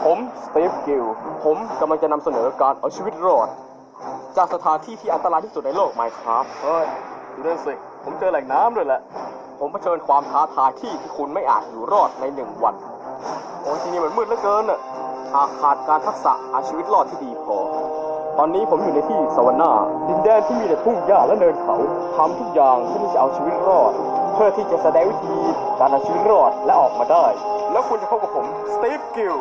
ผมสตีฟกิลผมกำลังจะนำเสนอการเอาชีวิตรอด จากสถานที่ที่อันตรายที่สุดในโลกไมครับเฮ้ยดูนั่นสิผมเจอแหล่งน้ำด้วยแหละ ผมเผชิญความท้าทายที่ที่คุณไม่อาจอยู่รอดในหนึ่งวัน โอ้ยที่นี่มันมืดเหลือเกินอะหากขาดการทักษะเอาชีวิตรอดที่ดีพอ ตอนนี้ผมอยู่ในที่สวรรค์นาดินแดนที่มีแต่ทุ่งหญ้าและเนินเขาทำทุกอย่างเพื่อที่จะเอาชีวิตรอด เพื่อที่จะแสดงวิธีการเอาชีวิตรอดและออกมาได้ แล้วคุณจะพบกับผมสตีฟกิล